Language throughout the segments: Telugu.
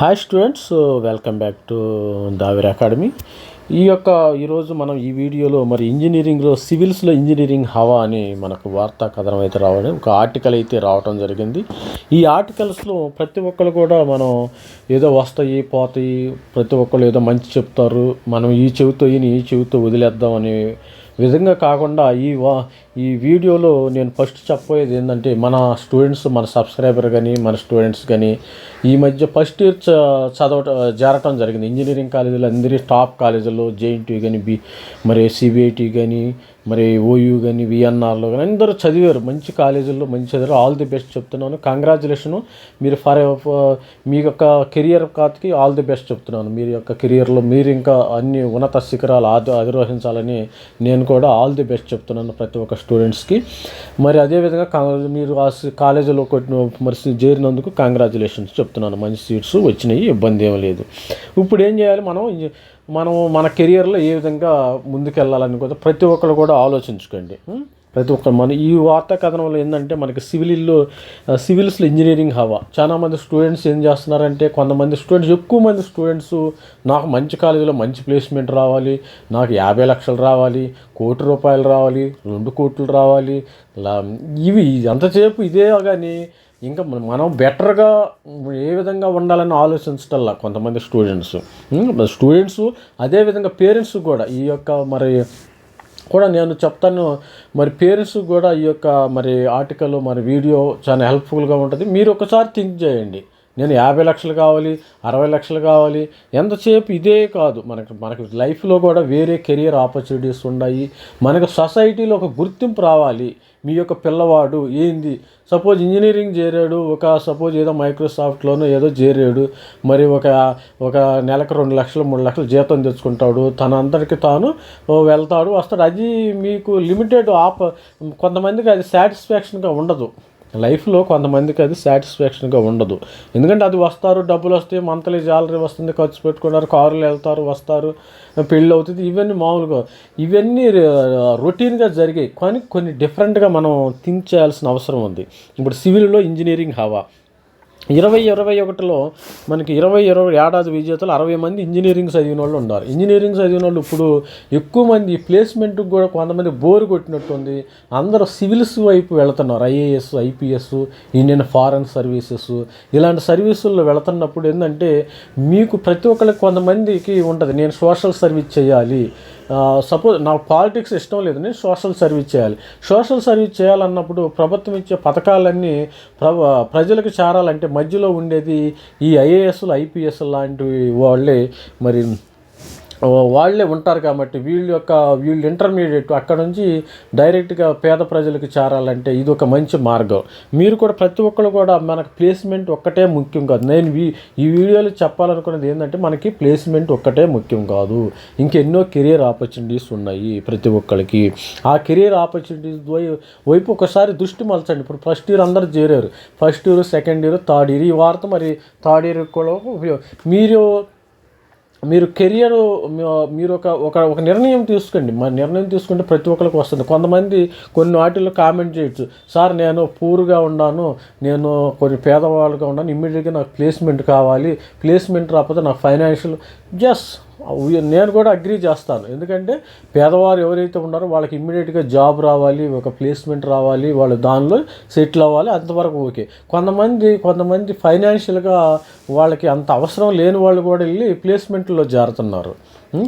Hi students welcome back to Daver academy ఈ యొక్క ఈరోజు మనం ఈ వీడియోలో మరి ఇంజనీరింగ్లో సివిల్స్లో ఇంజనీరింగ్ హవా అని మనకు వార్తా కథనం అయితే రావడం ఒక ఆర్టికల్ అయితే రావడం జరిగింది. ఈ ఆర్టికల్స్లో ప్రతి ఒక్కరు కూడా మనం ఏదో వస్తాయి పోతాయి ప్రతి ఒక్కరు ఏదో మంచి చెప్తారు మనం ఈ చెవితో ఈ చెవితో వదిలేద్దాం అనే విధంగా కాకుండా ఈ వా ఈ వీడియోలో నేను ఫస్ట్ చెప్పబోయేది ఏంటంటే మన స్టూడెంట్స్ మన సబ్స్క్రైబర్ కానీ మన స్టూడెంట్స్ కానీ ఈ మధ్య ఫస్ట్ ఇయర్ చ చదవటం చేరటం జరిగింది. ఇంజనీరింగ్ కాలేజీలో అందరి టాప్ కాలేజీల్లో జేఎన్టీ కానీ బి మరి సిబిఐటి కానీ మరి ఓయూ కానీ విఎన్ఆర్లో కానీ అందరూ చదివారు. మంచి కాలేజీల్లో మంచి చదివారు. ఆల్ ది బెస్ట్ చెప్తున్నాను. కంగ్రాచులేషను మీరు ఫర్ మీ యొక్క కెరియర్ కాత్కి ఆల్ ది బెస్ట్ చెప్తున్నాను. మీరు యొక్క కెరియర్లో మీరు ఇంకా అన్ని ఉన్నత శిఖరాలు ఆది అధిరోహించాలని నేను కూడా ఆల్ ది బెస్ట్ చెప్తున్నాను ప్రతి ఒక్క స్టూడెంట్స్కి మరి అదేవిధంగా మీరు ఆ కాలేజీలో కొట్టిన మరి చేరినందుకు కంగ్రాచులేషన్స్ చెప్తున్నాను. మంచి సీట్స్ వచ్చినాయి. ఇబ్బంది ఏం లేదు. ఇప్పుడు ఏం చేయాలి మనం? మనం మన కెరియర్లో ఏ విధంగా ముందుకెళ్ళాలని కూడా ప్రతి ఒక్కరు కూడా ఆలోచించుకోండి. ప్రతి ఒక్కరు మన ఈ వార్తా కథనంలో ఏంటంటే మనకి సివిల్లో సివిల్స్లో ఇంజనీరింగ్ హవా. చాలా మంది స్టూడెంట్స్ ఏం చేస్తున్నారంటే కొంతమంది స్టూడెంట్స్ ఎక్కువ మంది స్టూడెంట్స్ నాకు మంచి కాలేజీలో మంచి ప్లేస్మెంట్ రావాలి నాకు యాభై లక్షలు రావాలి కోటి రూపాయలు రావాలి రెండు కోట్లు రావాలి ఇవి ఎంతసేపు ఇదే కానీ ఇంకా మనం బెటర్గా ఏ విధంగా ఉండాలని ఆలోచించటల్లా కొంతమంది స్టూడెంట్స్ స్టూడెంట్స్ అదేవిధంగా పేరెంట్స్ కూడా ఈ యొక్క మరి కూడా నేను చెప్తాను మరి పేరెంట్స్ కూడా ఈ యొక్క మరి ఆర్టికల్ మరి వీడియో చాలా హెల్ప్ఫుల్గా ఉంటుంది. మీరు ఒకసారి థింక్ చేయండి. నేను యాభై లక్షలు కావాలి అరవై లక్షలు కావాలి ఎంతసేపు ఇదే కాదు. మనకు మనకి లైఫ్లో కూడా వేరే కెరియర్ ఆపర్చునిటీస్ ఉన్నాయి మనకు సొసైటీలో ఒక గుర్తింపు రావాలి. మీ యొక్క పిల్లవాడు ఏంది? సపోజ్ ఇంజనీరింగ్ చేరాడు ఒక సపోజ్ ఏదో మైక్రోసాఫ్ట్లోనో ఏదో చేరాడు మరి ఒక ఒక నెలకు రెండు లక్షలు మూడు లక్షలు జీతం తెచ్చుకుంటాడు. తన అందరికి తాను వెళ్తాడు వస్తాడు. అది మీకు లిమిటెడ్ ఆప కొంతమందికి అది సాటిస్ఫాక్షన్గా ఉండదు. లైఫ్లో కొంతమందికి అది సాటిస్ఫాక్షన్గా ఉండదు. ఎందుకంటే అది వస్తారు డబ్బులు వస్తాయి మంత్లీ జాలరీ వస్తుంది ఖర్చు పెట్టుకున్నారు కారులు వెళ్తారు వస్తారు పెళ్ళి అవుతుంది ఇవన్నీ మామూలుగా ఇవన్నీ రొటీన్గా జరిగాయి. కానీ కొన్ని డిఫరెంట్గా మనం థింక్ చేయాల్సిన అవసరం ఉంది. ఇప్పుడు సివిల్లో ఇంజనీరింగ్ హవా. ఇరవై ఇరవై ఒకటిలో మనకి ఇరవై ఇరవై ఏడాది విజేతలు అరవై మంది ఇంజనీరింగ్ చదివిన వాళ్ళు ఉన్నారు. ఇంజనీరింగ్ చదివిన వాళ్ళు ఇప్పుడు ఎక్కువ మంది ప్లేస్మెంట్కి కూడా కొంతమంది బోరు కొట్టినట్టుంది అందరూ సివిల్స్ వైపు వెళుతున్నారు. IAS IPS Indian foreign services ఇలాంటి సర్వీసుల్లో వెళుతున్నప్పుడు ఏంటంటే మీకు ప్రతి ఒక్కరికి కొంతమందికి ఉంటుంది. నేను సోషల్ సర్వీస్ చేయాలి సపోజ్ నాకు పాలిటిక్స్ ఇష్టం లేదు నేను సోషల్ సర్వీస్ చేయాలి. సోషల్ సర్వీస్ చేయాలన్నప్పుడు ప్రభుత్వం ఇచ్చే పథకాలన్నీ ప్ర ప్రజలకు చేరాలంటే మధ్యలో ఉండేది ఈ ఐఏఎస్లు ఐపీఎస్ లాంటివి వాళ్ళే మరి వాళ్ళే ఉంటారు కాబట్టి వీళ్ళ యొక్క వీళ్ళు ఇంటర్మీడియట్ అక్కడ నుంచి డైరెక్ట్గా పేద ప్రజలకు చేరాలంటే ఇది ఒక మంచి మార్గం. మీరు కూడా ప్రతి ఒక్కరు కూడా మనకు ప్లేస్మెంట్ ఒక్కటే ముఖ్యం కాదు. నేను వీ- ఈ వీడియోలో చెప్పాలనుకున్నది ఏంటంటే మనకి ప్లేస్మెంట్ ఒక్కటే ముఖ్యం కాదు. ఇంకెన్నో కెరియర్ ఆపర్చునిటీస్ ఉన్నాయి ప్రతి ఒక్కరికి ఆ కెరియర్ ఆపర్చునిటీస్ వైపు ఒకసారి దృష్టి మలచండి. ఇప్పుడు ఫస్ట్ ఇయర్ అందరు చేరారు. First year second year third year ఈ వార్త మరి థర్డ్ ఇయర్ కూడా ఉపయోగం మీరు మీరు కెరియర్ మీరు ఒక ఒక ఒక నిర్ణయం తీసుకోండి. మా నిర్ణయం తీసుకుంటే ప్రతి ఒక్కరికి వస్తుంది. కొంతమంది కొన్ని వాటిల్లో కామెంట్ చేయొచ్చు. సార్ నేను పూర్గా ఉన్నాను. నేను కొన్ని పేదవాళ్ళుగా ఉన్నాను. ఇమ్మీడియట్గా నాకు ప్లేస్మెంట్ కావాలి. ప్లేస్మెంట్ రాకపోతే నాకు ఫైనాన్షియల్ జస్ నేను కూడా అగ్రీ చేస్తాను. ఎందుకంటే పేదవారు ఎవరైతే ఉన్నారో వాళ్ళకి ఇమ్మీడియట్గా జాబ్ రావాలి ఒక ప్లేస్మెంట్ రావాలి వాళ్ళు దానిలో సెటిల్ అవ్వాలి అంతవరకు ఓకే. కొంతమంది కొంతమంది ఫైనాన్షియల్గా వాళ్ళకి అంత అవసరం లేని వాళ్ళు కూడా వెళ్ళి ప్లేస్మెంట్లో చేరుతున్నారు.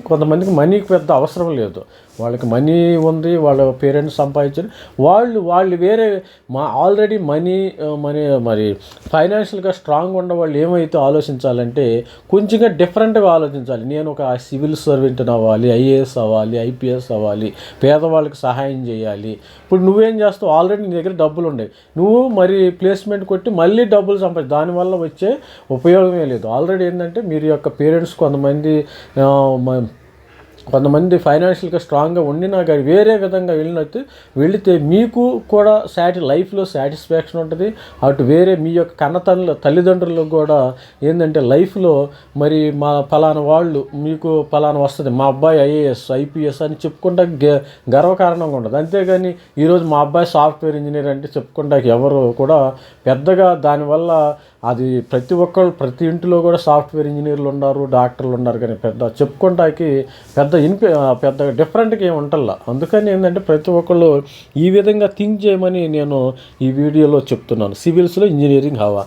కొంతమందికి మనీకి పెద్ద అవసరం లేదు. వాళ్ళకి మనీ ఉంది వాళ్ళ పేరెంట్స్ సంపాదించారు. వాళ్ళు వాళ్ళు వేరే మా ఆల్రెడీ మనీ మనీ మరి ఫైనాన్షియల్గా స్ట్రాంగ్ ఉన్న వాళ్ళు ఏమైతే ఆలోచించాలంటే కొంచెంగా డిఫరెంట్గా ఆలోచించాలి. నేను ఒక సివిల్ సర్వెంట్ అవ్వాలి ఐఏఎస్ అవ్వాలి ఐపీఎస్ అవ్వాలి పేదవాళ్ళకి సహాయం చేయాలి. ఇప్పుడు నువ్వేం చేస్తావు? ఆల్రెడీ నీ దగ్గర డబ్బులు ఉండేవి నువ్వు మరి ప్లేస్మెంట్ కొట్టి మళ్ళీ డబ్బులు సంపాది దానివల్ల వచ్చే ఉపయోగమే లేదు. ఆల్రెడీ ఏంటంటే మీరు యొక్క పేరెంట్స్ కొంతమంది కొంతమంది ఫైనాన్షియల్గా స్ట్రాంగ్గా ఉండినా కానీ వేరే విధంగా వెళ్ళినట్టు వెళితే మీకు కూడా సాటి లైఫ్లో సాటిస్ఫాక్షన్ ఉంటుంది. అటు వేరే మీ యొక్క కన్నతల్లి తల్లిదండ్రులకు కూడా ఏంటంటే లైఫ్లో మరి మా ఫలానా వాళ్ళు మీకు ఫలానా వస్తుంది. మా అబ్బాయి ఐఏఎస్ ఐపీఎస్ అని చెప్పుకుంటా గ గర్వకారణంగా ఉండదు అంతేగాని ఈరోజు మా అబ్బాయి సాఫ్ట్వేర్ ఇంజనీర్ అంటే చెప్పుకుంటా ఎవరు కూడా పెద్దగా దానివల్ల అది ప్రతి ఒక్కళ్ళు ప్రతి ఇంటిలో కూడా సాఫ్ట్వేర్ ఇంజనీర్లు ఉన్నారు డాక్టర్లు ఉన్నారు కానీ పెద్ద చెప్పుకుంటాకి పెద్ద పెద్ద ఇన్పి పెద్ద డిఫరెంట్గా ఏమి ఉంటల్లా. అందుకని ఏంటంటే ప్రతి ఒక్కళ్ళు ఈ విధంగా థింక్ చేయమని నేను ఈ వీడియోలో చెప్తున్నాను. సివిల్స్లో ఇంజనీరింగ్ హవా.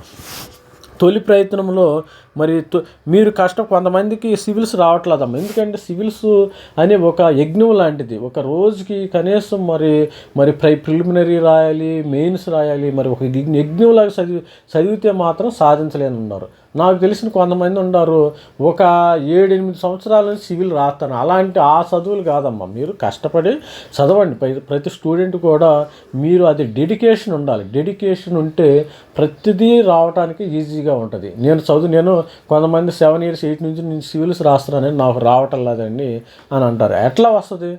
తొలి ప్రయత్నంలో మరి మీరు కష్టం కొంతమందికి సివిల్స్ రావట్లేదమ్మా. ఎందుకంటే సివిల్స్ అనే ఒక యజ్ఞం లాంటిది. ఒక రోజుకి కనీసం మరి మరి ప్రై ప్రిలిమినరీ రాయాలి మెయిన్స్ రాయాలి మరి ఒక యజ్ఞ- యజ్ఞంలాగా చదివి చదివితే మాత్రం సాధించలేని ఉన్నారు నాకు తెలిసిన కొంతమంది ఉన్నారు ఒక ఏడెనిమిది సంవత్సరాల నుంచి సివిల్ రాస్తాను అలాంటి ఆ చదువులు కాదమ్మా. మీరు కష్టపడి చదవండి. ప్రతి ప్రతి స్టూడెంట్ కూడా మీరు అది డెడికేషన్ ఉండాలి. డెడికేషన్ ఉంటే ప్రతిదీ రావడానికి ఈజీగా ఉంటుంది. నేను చదువు నేను కొంతమంది సెవెన్ ఇయర్స్ ఎయిట్ నుంచి నేను సివిల్స్ రాస్తున్నానని నాకు రావటం లేదండి అని అంటారు. ఎట్లా వస్తుంది?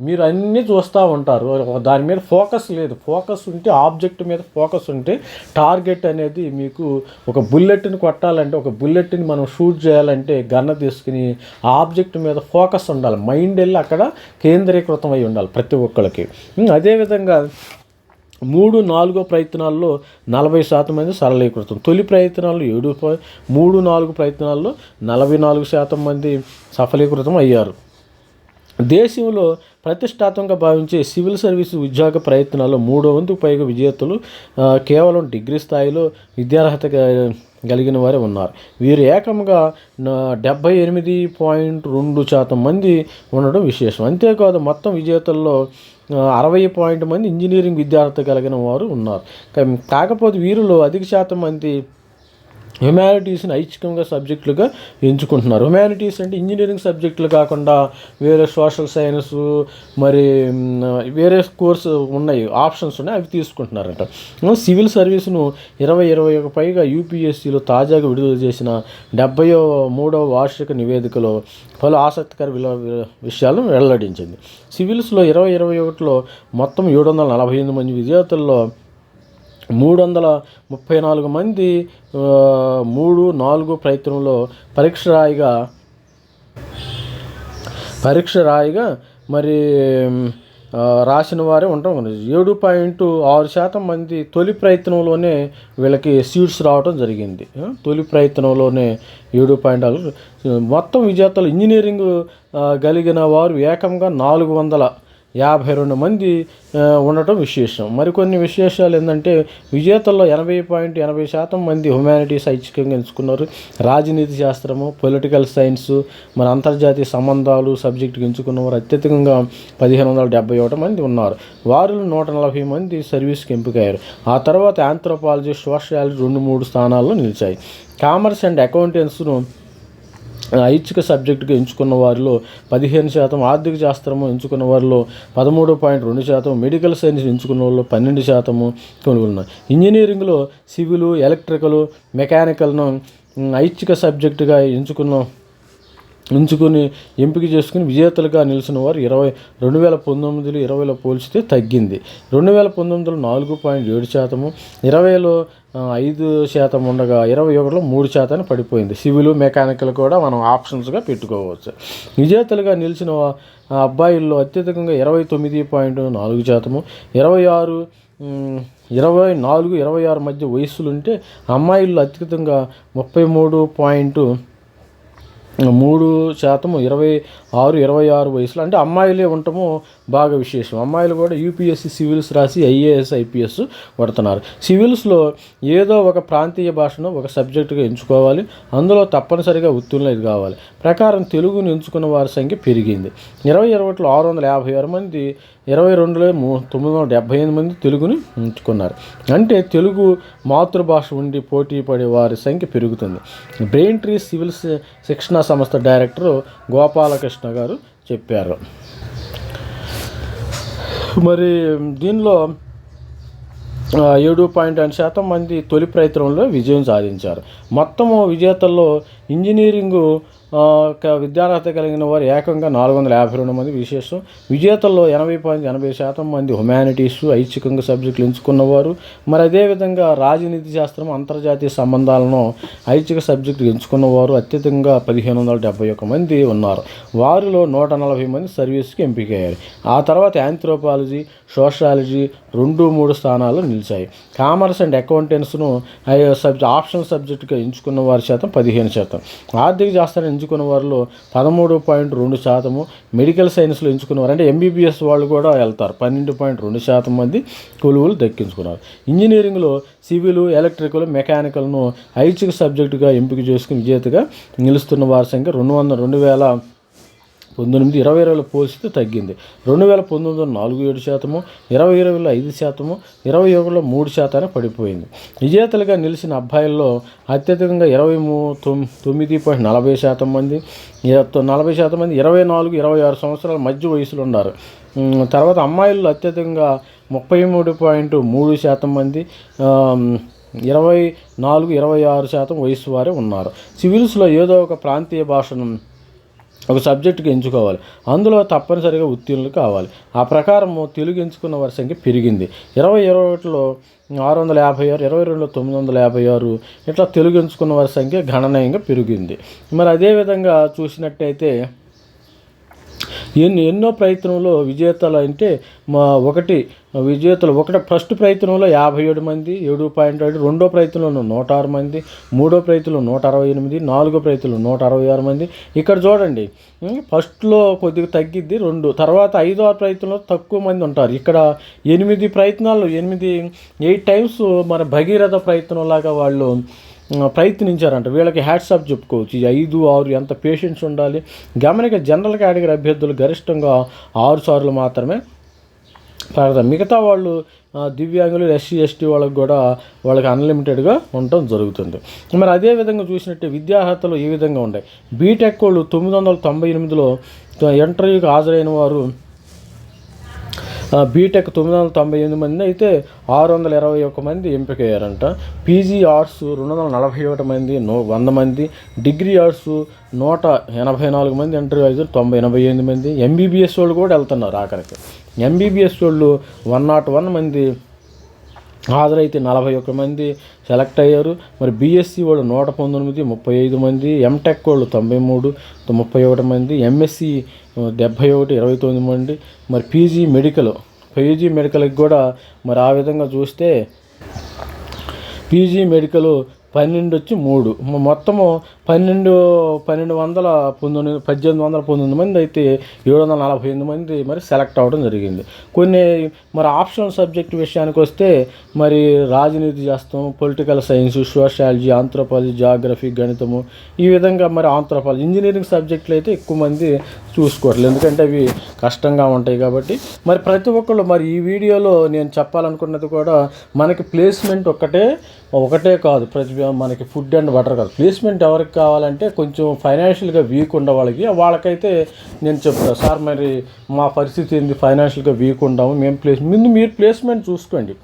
మీరు అన్నీ చూస్తూ ఉంటారు. దాని మీద ఫోకస్ లేదు. ఫోకస్ ఉంటే ఆబ్జెక్ట్ మీద ఫోకస్ ఉంటే టార్గెట్ అనేది మీకు ఒక బుల్లెట్ని కొట్టాలంటే ఒక బుల్లెట్ని మనం షూట్ చేయాలంటే గన్న తీసుకుని ఆబ్జెక్ట్ మీద ఫోకస్ ఉండాలి. మైండ్ వెళ్ళి అక్కడ కేంద్రీకృతం అయి ఉండాలి ప్రతి ఒక్కరికి అదేవిధంగా మూడు నాలుగో ప్రయత్నాల్లో నలభై శాతం మంది సరళీకృతం. తొలి ప్రయత్నాల్లో ఏడు మూడు నాలుగు ప్రయత్నాల్లో నలభై నాలుగు శాతం మంది సఫలీకృతం అయ్యారు. దేశంలో ప్రతిష్టాత్మకంగా భావించే సివిల్ సర్వీస్ ఉద్యోగ ప్రయత్నాల్లో మూడో వంతుకు పైగా విజేతలు కేవలం డిగ్రీ స్థాయిలో విద్యార్హత కలిగిన వారే ఉన్నారు. వీరు ఏకంగా డెబ్బై ఎనిమిది పాయింట్ రెండు శాతం మంది ఉండడం విశేషం. అంతేకాదు మొత్తం విజేతల్లో అరవై పాయింట్ మంది ఇంజనీరింగ్ విద్యార్హత కలిగిన వారు ఉన్నారు. కాకపోతే వీరిలో అధిక శాతం మంది హ్యుమానిటీస్ని ఐచ్ఛికంగా సబ్జెక్టులుగా ఎంచుకుంటున్నారు. హ్యుమానిటీస్ అంటే ఇంజనీరింగ్ సబ్జెక్టులు కాకుండా వేరే సోషల్ సైన్స్ మరి వేరే కోర్సు ఉన్నాయి ఆప్షన్స్ ఉన్నాయి అవి తీసుకుంటున్నారంట. సివిల్ సర్వీస్ను ఇరవై ఇరవై ఒక పైగా యూపీఎస్సీలో తాజాగా విడుదల చేసిన డెబ్బై మూడవ వార్షిక నివేదికలో పలు ఆసక్తికర విల విల- విషయాలను వెల్లడించింది. సివిల్స్లో ఇరవై ఇరవై ఒకటిలో మొత్తం ఏడు వందల నలభై ఎనిమిది మంది విద్యార్థుల్లో మూడు వందల ముప్పై నాలుగు మంది మూడు నాలుగు ప్రయత్నంలో పరీక్ష రాయిగా పరీక్ష రాయిగా మరి రాసిన వారే ఉండటం ఏడు పాయింట్ ఆరు శాతం మంది తొలి ప్రయత్నంలోనే వీళ్ళకి సీట్స్ రావడం జరిగింది. తొలి ప్రయత్నంలోనే ఏడు పాయింట్ ఆరు. మొత్తం విజేతలు ఇంజనీరింగ్ కలిగిన వారు ఏకంగా నాలుగు వందల యాభై రెండు మంది ఉండటం విశేషం. మరికొన్ని విశేషాలు ఏంటంటే విజేతల్లో ఎనభై పాయింట్ ఎనభై శాతం మంది హ్యుమానిటీస్ ఐచ్ఛికంగా ఎంచుకున్నారు. రాజనీతి శాస్త్రము పొలిటికల్ సైన్స్ మరి అంతర్జాతీయ సంబంధాలు సబ్జెక్టుకి ఎంచుకున్న వారు అత్యధికంగా పదిహేను వందల డెబ్బై ఒకటి మంది ఉన్నారు. వారిలో నూట నలభై మంది సర్వీస్కి ఎంపికయ్యారు. ఆ తర్వాత ఆంథ్రోపాలజీ సోషియాలజీ రెండు మూడు స్థానాల్లో నిలిచాయి. కామర్స్ అండ్ అకౌంటెన్స్ను ఐచ్ఛిక సబ్జెక్టుగా ఎంచుకున్న వారిలో పదిహేను శాతం ఆర్థిక శాస్త్రము ఎంచుకున్న వారిలో పదమూడు పాయింట్ రెండు శాతం మెడికల్ సైన్స్ ఎంచుకున్న వాళ్ళు పన్నెండు శాతము కొనుగోలున్నారు. ఇంజనీరింగ్లో సివిల్ ఎలక్ట్రికల్ మెకానికల్ను ఐచ్ఛిక సబ్జెక్టుగా ఎంచుకున్న ఎంచుకుని ఎంపిక చేసుకుని విజేతలుగా నిలిచిన వారు ఇరవై రెండు వేల పంతొమ్మిదిలో ఇరవైలో పోల్చితే తగ్గింది. రెండు వేల పంతొమ్మిదిలో నాలుగు పాయింట్ ఏడు శాతము ఇరవైలో ఐదు శాతం ఉండగా ఇరవై ఒకటిలో మూడు శాతాన్ని పడిపోయింది. సివిల్ మెకానికల్ కూడా మనం ఆప్షన్స్గా పెట్టుకోవచ్చు. విజేతలుగా నిలిచిన అబ్బాయిల్లో అత్యధికంగా ఇరవై తొమ్మిది పాయింట్ నాలుగు శాతము ఇరవై ఆరు ఇరవై నాలుగు ఇరవై ఆరు మధ్య వయస్సులుంటే అమ్మాయిల్లో అత్యధికంగా ముప్పై మూడు పాయింట్ మూడు శాతం ఇరవై ఆరు ఇరవై ఆరు వయసులో. అంటే అమ్మాయిలే ఉండటము బాగా విశేషం. అమ్మాయిలు కూడా యూపీఎస్సీ సివిల్స్ రాసి ఐఏఎస్ ఐపీఎస్ కొడుతున్నారు సివిల్స్లో ఏదో ఒక ప్రాంతీయ భాషను ఒక సబ్జెక్టుగా ఎంచుకోవాలి. అందులో తప్పనిసరిగా ఉత్తీర్ణులు కావాలి. ప్రకారం తెలుగును ఎంచుకున్న వారి సంఖ్య పెరిగింది. ఇరవై ఇరవైలో ఆరు వందల యాభై ఆరు మంది ఇరవై రెండులో తొమ్మిది వందల డెబ్భై ఎనిమిది మంది తెలుగుని ఉంచుకున్నారు. అంటే తెలుగు మాతృభాష ఉండి పోటీ పడే వారి సంఖ్య పెరుగుతుంది. బ్రెయిన్ ట్రీ సివిల్ శిక్షణ శిక్షణా సంస్థ డైరెక్టర్ గోపాలకృష్ణ గారు చెప్పారు. మరి దీనిలో ఏడు పాయింట్ ఐదు శాతం మంది తొలి ప్రయత్నంలో విజయం సాధించారు. మొత్తము విజేతల్లో ఇంజనీరింగు విద్యార్హత కలిగిన వారు ఏకంగా నాలుగు వందల యాభై రెండు మంది విశేషం. విజేతల్లో ఎనభై పాయింట్ ఎనభై శాతం మంది హ్యుమానిటీస్ ఐచ్ఛికంగా సబ్జెక్టులు ఎంచుకున్నవారు. మరి అదేవిధంగా రాజనీతి శాస్త్రం అంతర్జాతీయ సంబంధాలను ఐచ్ఛిక సబ్జెక్టు ఎంచుకున్నవారు అత్యధికంగా పదిహేను వందల డెబ్బై ఒక్క మంది ఉన్నారు. వారిలో నూట నలభై మంది సర్వీస్కి ఎంపికయ్యారు. ఆ తర్వాత యాంథ్రోపాలజీ సోషాలజీ రెండు మూడు స్థానాలు నిలిచాయి. కామర్స్ అండ్ అకౌంటెంట్స్ను సబ్జెక్ట్ ఆప్షనల్ సబ్జెక్టుగా ఎంచుకున్న వారి శాతం పదిహేను శాతం. ఆర్థిక శాస్త్రం ఎంచుకున్న వారిలో పదమూడు పాయింట్ రెండు శాతము మెడికల్ సైన్స్లో ఎంచుకున్న వారు అంటే ఎంబీబీఎస్ వాళ్ళు కూడా వెళ్తారు. పన్నెండు పాయింట్ రెండు శాతం మంది కొలువులు దక్కించుకున్నారు. ఇంజనీరింగ్లో సివిల్ ఎలక్ట్రికల్ మెకానికల్ను ఐచ్ఛిక సబ్జెక్టుగా ఎంపిక చేసుకుని విజేతగా నిలుస్తున్న వారి సంఖ్య రెండు వందల రెండు వేల పంతొమ్మిది ఇరవై ఇరవైలో పోలిస్తే తగ్గింది. రెండు వేల పంతొమ్మిదిలో నాలుగు ఏడు శాతము ఇరవై ఇరవైలో ఐదు శాతము ఇరవై ఒకటిలో మూడు శాతానికి పడిపోయింది. విజేతలుగా నిలిచిన అబ్బాయిల్లో అత్యధికంగా ఇరవై మూ తొమ్మిది పాయింట్ నలభై శాతం మంది నలభై శాతం మంది ఇరవై నాలుగు ఇరవై ఆరు సంవత్సరాల మధ్య వయసులో ఉన్నారు. తర్వాత అమ్మాయిల్లో అత్యధికంగా ముప్పై మూడు పాయింట్ మూడు శాతం మంది ఇరవై నాలుగు ఇరవై ఆరు శాతం వయసు వారే ఉన్నారు. సివిల్స్లో ఏదో ఒక ప్రాంతీయ భాషను ఒక సబ్జెక్టుకి ఎంచుకోవాలి. అందులో తప్పనిసరిగా ఉత్తీర్ణులు కావాలి. ఆ ప్రకారము తెలుగు ఎంచుకున్న వారి సంఖ్య పెరిగింది. ఇరవై ఇరవై ఒకటిలో ఆరు వందల యాభై ఆరు ఇరవై రెండులో తొమ్మిది వందల యాభై ఆరు ఇట్లా తెలుగు ఎంచుకున్న వారి సంఖ్య గణనీయంగా పెరిగింది. మరి అదేవిధంగా చూసినట్టయితే ఎన్ని ఎన్నో ప్రయత్నంలో విజేతలు అంటే మా ఒకటి విజేతలు ఒకటి ఫస్ట్ ప్రయత్నంలో యాభై ఏడు మంది ఏడు పాయింట్ ఏడు రెండో ప్రయత్నంలో నూట ఆరు మంది మూడో ప్రయత్నంలో నూట అరవై ఎనిమిది నాలుగో ప్రయత్నంలో నూట అరవై ఆరు మంది. ఇక్కడ చూడండి ఫస్ట్లో కొద్దిగా తగ్గిద్ది రెండు తర్వాత ఐదో ఆరు ప్రయత్నంలో తక్కువ మంది ఉంటారు. ఇక్కడ ఎనిమిది ప్రయత్నాలు ఎనిమిది ఎయిట్ టైమ్స్ మన భగీరథ ప్రయత్నంలాగా వాళ్ళు ప్రయత్నించారంట. వీళ్ళకి హ్యాట్సాప్ చెప్పుకోవచ్చు. ఈ ఐదు ఆరు ఎంత పేషెన్స్ ఉండాలి. గమనిక జనరల్ కేటగిరీ అభ్యర్థులు గరిష్టంగా ఆరు సార్లు మాత్రమే పాడతారు మిగతా వాళ్ళు దివ్యాంగులు ఎస్సీ ఎస్టీ వాళ్ళకి కూడా వాళ్ళకి అన్లిమిటెడ్గా ఉండటం జరుగుతుంది. మరి అదే విధంగా చూసినట్టే విద్యార్హతలు ఏ విధంగా ఉన్నాయి బీటెక్ వాళ్ళు తొమ్మిది వందల తొంభై ఎనిమిదిలో ఇంటర్వ్యూకి హాజరైన వారు బీటెక్ తొమ్మిది వందల తొంభై ఎనిమిది మంది అయితే ఆరు వందల ఇరవై ఒక్క మంది ఎంపికయ్యారంట. పీజీ ఆర్ట్స్ రెండు వందల నలభై ఒకటి మంది నూ వంద మంది. డిగ్రీ ఆర్ట్స్ నూట ఎనభై నాలుగు మంది ఇంటర్వ్యూ అయితే తొంభై ఎనభై ఎనిమిది మంది. ఎంబీబీఎస్ వాళ్ళు కూడా వెళ్తున్నారు ఆఖరికి. ఎంబీబీఎస్ వాళ్ళు వన్ నాట్ వన్ మంది హాజరైతే నలభై ఒక్క మంది సెలెక్ట్ అయ్యారు. మరి బీఎస్సీ వాళ్ళు నూట పంతొమ్మిది ముప్పై ఐదు మంది ఎంటెక్ వాళ్ళు తొంభై మూడు ముప్పై ఒకటి మంది ఎంఎస్సి డెబ్భై ఒకటి ఇరవై తొమ్మిది మంది. మరి పీజీ మెడికల్ పీజీ మెడికల్కి కూడా మరి ఆ విధంగా చూస్తే పీజీ మెడికల్ పన్నెండు వచ్చి మూడు మొత్తము పన్నెండు పన్నెండు వందల పంతొమ్మిది పద్దెనిమిది వందల పంతొమ్మిది మంది అయితే ఏడు వందల నలభై ఎనిమిది మంది మరి సెలెక్ట్ అవ్వడం జరిగింది. కొన్ని మరి ఆప్షనల్ సబ్జెక్ట్ విషయానికి వస్తే మరి రాజనీతి శాస్త్రం political science sociology anthropology geography గణితము ఈ విధంగా మరి ఆంథ్రోపాలజీ ఇంజనీరింగ్ సబ్జెక్టులు అయితే ఎక్కువ మంది చూసుకోవట్లేదు. ఎందుకంటే అవి కష్టంగా ఉంటాయి కాబట్టి. మరి ప్రతి ఒక్కళ్ళు మరి ఈ వీడియోలో నేను చెప్పాలనుకున్నది కూడా మనకి ప్లేస్మెంట్ ఒక్కటే ఒకటే కాదు ప్రతి మనకి ఫుడ్ అండ్ వాటర్ కాదు. ప్లేస్మెంట్ ఎవరికి కావాలంటే కొంచెం ఫైనాన్షియల్గా వీక్ ఉన్న వాళ్ళకి వాళ్ళకైతే నేను చెప్తాను సార్ మరి మా పరిస్థితి ఏంది? ఫైనాన్షియల్గా వీక్ ఉండాము. మేము ప్లేస్ ముందు మీరు ప్లేస్మెంట్ చూసుకోండి.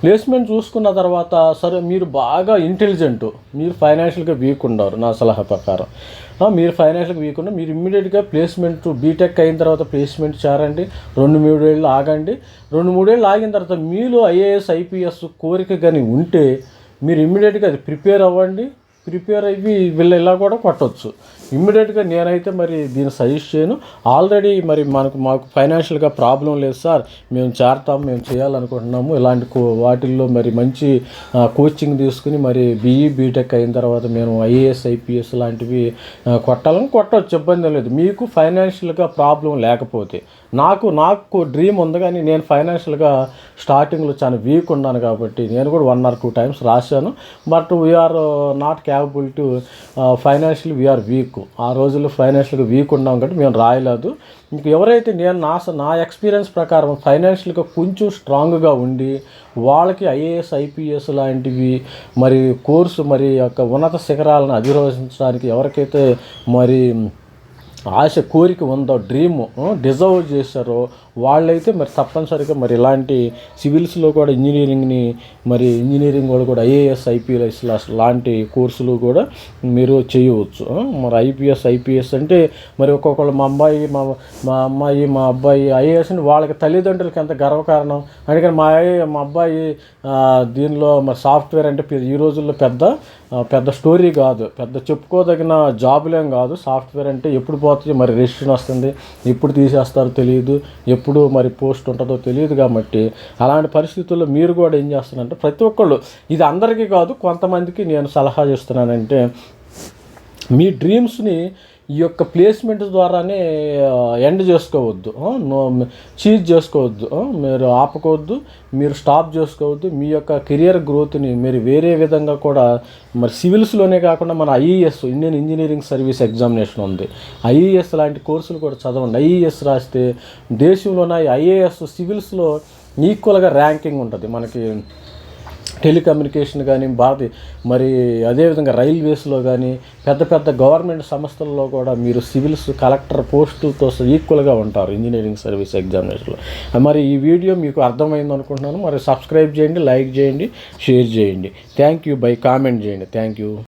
ప్లేస్మెంట్ చూసుకున్న తర్వాత సరే మీరు బాగా ఇంటెలిజెంట్ మీరు ఫైనాన్షియల్గా వీక్ ఉండరు నా సలహా ప్రకారం. మీరు ఫైనాన్షియల్గా వీక్ ఉన్న మీరు ఇమ్మీడియట్గా ప్లేస్మెంట్ బీటెక్ అయిన తర్వాత ప్లేస్మెంట్ చేరండి. రెండు మూడేళ్ళు ఆగండి. రెండు మూడేళ్ళు ఆగిన తర్వాత మీలో ఐఏఎస్ ఐపీఎస్ కోరిక కానీ ఉంటే మీరు ఇమ్మీడియట్గా అది ప్రిపేర్ అవ్వండి. ప్రిపేర్ అయ్యి వీళ్ళు ఇలా కూడా కొట్టవచ్చు ఇమ్మీడియట్గా నేనైతే మరి దీన్ని సజెస్ట్ చేయను. ఆల్రెడీ మరి మనకు మాకు ఫైనాన్షియల్గా ప్రాబ్లం లేదు సార్. మేము చేరతాం మేము చేయాలనుకుంటున్నాము. ఇలాంటి కో వాటిల్లో మరి మంచి కోచింగ్ తీసుకుని మరి బీఈ బీటెక్ అయిన తర్వాత మేము ఐఏఎస్ ఐపీఎస్ లాంటివి కొట్టాలని కొట్టవచ్చు ఇబ్బంది లేదు. మీకు ఫైనాన్షియల్గా ప్రాబ్లం లేకపోతే నాకు నాకు డ్రీమ్ ఉంది కానీ నేను ఫైనాన్షియల్గా స్టార్టింగ్లో చాలా వీక్ ఉన్నాను కాబట్టి నేను కూడా వన్ ఆర్ టూ టైమ్స్ రాశాను. But we're not capable to financial we're weak ఆ రోజుల్లో ఫైనాన్షియల్గా వీక్ ఉన్నాం కాబట్టి మేము రాయలేదు. ఇంక ఎవరైతే నేను నా స- నా ఎక్స్పీరియన్స్ ప్రకారం ఫైనాన్షియల్గా కొంచెం స్ట్రాంగ్గా ఉండి వాళ్ళకి ఐఏఎస్ ఐపీఎస్ లాంటివి మరి కోర్సు మరి యొక్క ఉన్నత శిఖరాలను అధిరోహించడానికి ఎవరికైతే మరి ఆశ కోరిక ఉందో డ్రీమ్ డిజర్వ్ చేశారో వాళ్ళైతే మరి తప్పనిసరిగా మరి ఇలాంటి సివిల్స్లో కూడా ఇంజనీరింగ్ని మరి ఇంజనీరింగ్ వాళ్ళు కూడా ఐఏఎస్ ఐపీఎస్ లాంటి కోర్సులు కూడా మీరు చేయవచ్చు. మరి ఐపీఎస్ ఐపీఎస్ అంటే మరి ఒక్కొక్కళ్ళు మా అమ్మాయి మా మా అమ్మాయి మా అబ్బాయి ఐఏఎస్ అని వాళ్ళకి తల్లిదండ్రులకి ఎంత గర్వకారణం అందుకని మా అయ్య- మా అబ్బాయి దీనిలో మరి సాఫ్ట్వేర్ అంటే ఈ రోజుల్లో పెద్ద పెద్ద స్టోరీ కాదు. పెద్ద చెప్పుకోదగిన జాబులేం కాదు. సాఫ్ట్వేర్ అంటే ఎప్పుడు పోతుంది మరి రిజిస్ట్రేషన్ వస్తుంది. ఎప్పుడు తీసేస్తారో తెలియదు. ఎప్పుడు మరి పోస్ట్ ఉంటుందో తెలియదు కాబట్టి అలాంటి పరిస్థితుల్లో మీరు కూడా ఏం చేస్తారంటే ప్రతి ఒక్కళ్ళు ఇది అందరికీ కాదు కొంతమందికి నేను సలహా చేస్తున్నానంటే మీ డ్రీమ్స్ని ఈ యొక్క ప్లేస్మెంట్ ద్వారానే ఎండ్ చేసుకోవద్దు. చీజ్ చేసుకోవద్దు. మీరు ఆపకోవద్దు మీరు స్టాప్ చేసుకోవద్దు. మీ యొక్క కెరియర్ గ్రోత్ని మీరు వేరే విధంగా కూడా మరి సివిల్స్లోనే కాకుండా మన IES Indian engineering service examination ఉంది. ఐఈఎస్ లాంటి కోర్సులు కూడా చదవండి. ఐఈఎస్ రాస్తే దేశంలోనే ఐఏఎస్ సివిల్స్లో ఈక్వల్గా ర్యాంకింగ్ ఉంటుంది. మనకి టెలికమ్యూనికేషన్ కానీ భారత మరి అదేవిధంగా రైల్వేస్లో కానీ పెద్ద పెద్ద గవర్నమెంట్ సంస్థల్లో కూడా మీరు సివిల్స్ కలెక్టర్ పోస్టుతో ఈక్వల్గా ఉంటారు ఇంజనీరింగ్ సర్వీస్ ఎగ్జామినేషన్లో. మరి ఈ వీడియో మీకు అర్థమైంది అనుకుంటున్నాను. మరి సబ్స్క్రైబ్ చేయండి లైక్ చేయండి షేర్ చేయండి. Thank you. బై కామెంట్ చేయండి. Thank you.